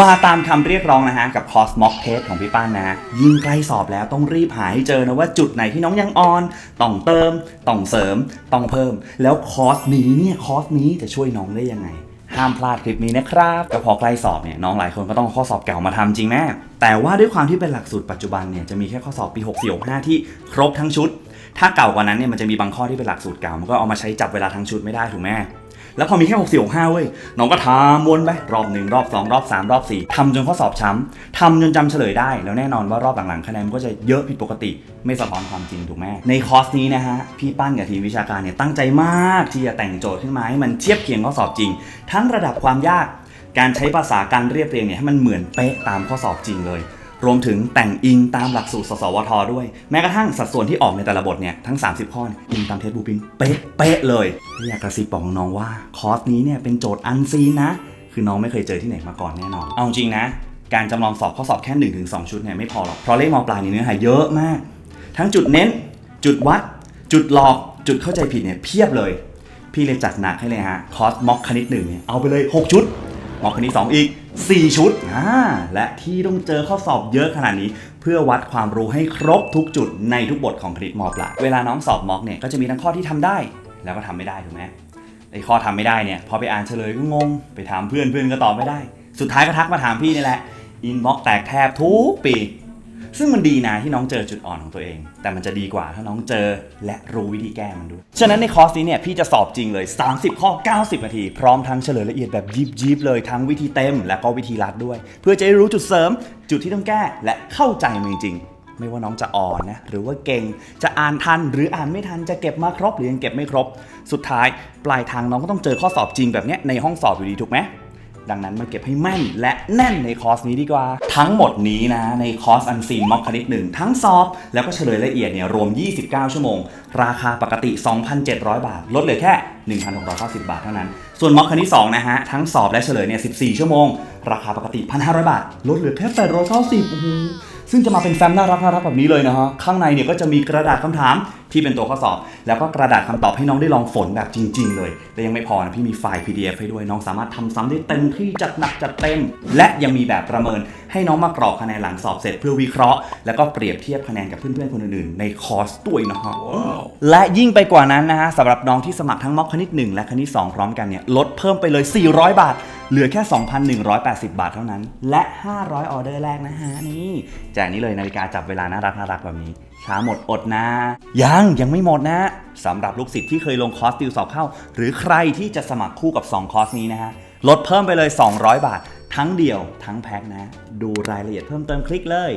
มาตามคำเรียกร้องนะฮะ กับคอสม็อกเทสของพี่ป้านนะ ยิ่งใกล้สอบแล้วต้องรีบหาให้เจอนะว่าจุดไหนที่น้องยังอ่อน ต้องเติม ต้องเสริม ต้องเพิ่ม แล้วคอร์สนี้เนี่ยคอร์สนี้จะช่วยน้องได้ยังไง ห้ามพลาดคลิปนี้นะครับก็พอใกล้สอบเนี่ยน้องหลายคนก็ต้องข้อสอบเก่ามาทำจริงแน่แต่ว่าด้วยความที่เป็นหลักสูตรปัจจุบันเนี่ยจะมีแค่ข้อสอบปี 6 4 6 5 ที่ครบทั้งชุด ถ้าเก่ากว่านั้นเนี่ยมันจะมีบางข้อที่เป็นหลักสูตรเก่ามันก็เอามาใช้จับเวลาทั้งชุดไม่ได้ถูกไหม แล้วพอมีแค่6 4 6 5เว้ยน้องก็ทำวนไปรอบหนึ่งรอบสองรอบสามรอบสี่ทำจนข้อสอบช้ำทำจนจำเฉลยได้ แล้วแน่นอนว่ารอบหลังๆคะแนนก็จะเยอะผิดปกติไม่สะท้อนความจริงถูกไหมในคอร์สนี้นะฮะพี่ปั้นกับทีมวิชาการเนี่ยตั้งใจมากที่จะแต่งโจทย์ขึ้นมาให้มันเทียบเคียงข้อสอบจริง ทั้งระดับความยาก การใช้ภาษาการเรียบเรียงเนี่ยให้มันเหมือนเป๊ะตามข้อสอบจริงเลย รวมถึงแต่งอิงตามหลักสูตร สสวท ด้วย แม้กระทั่งสัดส่วนที่ออกในแต่ละบทเนี่ย ทั้ง 30 ข้อเนี่ยอิงตามเทสบูปิงเป๊ะเป๊ะเลย อยากกระซิบบอกน้องว่า คอร์สนี้เนี่ยเป็นโจทย์อันซีนนะ คือน้องไม่เคยเจอที่ไหนมาก่อนแน่นอน เอาจริงนะ การจำลองสอบข้อสอบแค่ 1-2 ชุดเนี่ยไม่พอหรอกเพราะเลขมปลายในเนื้อหาเยอะมาก ทั้งจุดเน้น จุดวัด จุดหลอก จุดเข้าใจผิดเนี่ยเพียบเลย พี่เลยจัดหนักให้เลยฮะคอร์สม็อกคณิตหนึ่งเนี่ยเอาไปเลย 6 ชุด ม็อกคณิต2อีก 4 ชุดอ่าและที่ต้องเจอข้อสอบเยอะขนาดนี้ เพื่อวัดความรู้ให้ครบทุกจุดในทุกบทของคณิตมอปลายเวลาน้องสอบม็อกเนี่ยก็จะมีทั้งข้อที่ทำได้ แล้วก็ทำไม่ได้ถูกไหมไอข้อทำไม่ได้เนี่ยพอไปอ่านเฉลยก็งง ไปถามเพื่อนเพื่อนก็ตอบไม่ได้ สุดท้ายก็ทักมาถามพี่นี่แหละอินบ็อกแตกแทบทุกปี ซึ่งมันดีนะที่น้องเจอจุดอ่อนของตัวเอง แต่มันจะดีกว่าถ้าน้องเจอและรู้วิธีแก้มันด้วย ฉะนั้นในคอร์สนี้เนี่ยพี่จะสอบจริงเลย 30 ข้อ 90 นาที พร้อมทั้งเฉลยละเอียดแบบยิบยิบเลยทั้งวิธีเต็มและก็วิธีรัดด้วย เพื่อจะได้รู้จุดเสริม จุดที่ต้องแก้และเข้าใจมันจริงๆไม่ว่าน้องจะอ่อนนะหรือว่าเก่งจะอ่านทันหรืออ่านไม่ทันจะเก็บมาครบหรือยังเก็บไม่ครบ สุดท้าย ปลายทางน้องก็ต้องเจอข้อสอบจริงแบบเนี้ยในห้องสอบอยู่ดีถูกไหม ดังนั้นมาเก็บให้แม่นและแน่นในคอร์สนี้ดีกว่า ทั้งหมดนี้นะในคอร์สอันซีนม็อกคณิตหนึ่งทั้งสอบแล้วก็เฉลยละเอียดเนี่ยรวม 29 ชั่วโมง ราคาปกติ 2,700 บาท ลดเหลือแค่ 1,690 บาทเท่านั้น ส่วนม็อกคณิต2นะฮะทั้งสอบและเฉลยเนี่ย14 ชั่วโมง ราคาปกติ 1,500 บาท ลดเหลือแค่890โอ้โห ซึ่งจะมาเป็นแฟ้มน่ารักน่ารักแบบนี้เลยนะฮะข้างในเนี่ยก็จะมีกระดาษคำถามที่เป็นตัวข้อสอบ แล้วก็กระดาษคำตอบให้น้องได้ลองฝนแบบจริง ๆ เลยและยังไม่พอนะพี่มีไฟล์ PDF ให้ด้วยน้องสามารถทำซ้ำได้เต็มที่จัดหนักจัดเต็ม และยังมีแบบประเมินให้น้องมากรอกคะแนนหลังสอบเสร็จเพื่อวิเคราะห์ แล้วก็เปรียบเทียบคะแนนกับเพื่อนๆคนอื่นๆในคอร์สด้วยนะฮะและยิ่งไปกว่านั้นนะฮะสำหรับน้องที่สมัครทั้งม็อกคณิต 1 และคณิต 2 พร้อมกันเนี่ยลดเพิ่มไปเลย 400 บาท เหลือแค่ 2,180 บาทเท่านั้น และ 500 ออเดอร์แรกนะฮะนี่แจกนี้เลยนาฬิกาจับเวลาน่ารักน่ารักแบบนี้ ช้าหมดอดนะ ยังยังไม่หมดนะสำหรับลูกศิษย์ที่เคยลงคอร์สติวสอบเข้า หรือใครที่จะสมัครคู่กับ 2 คอร์สนี้นะฮะลดเพิ่มไปเลย 200 บาท ทั้งเดียวทั้งแพ็คนะ ดูรายละเอียดเพิ่มเติมคลิกเลย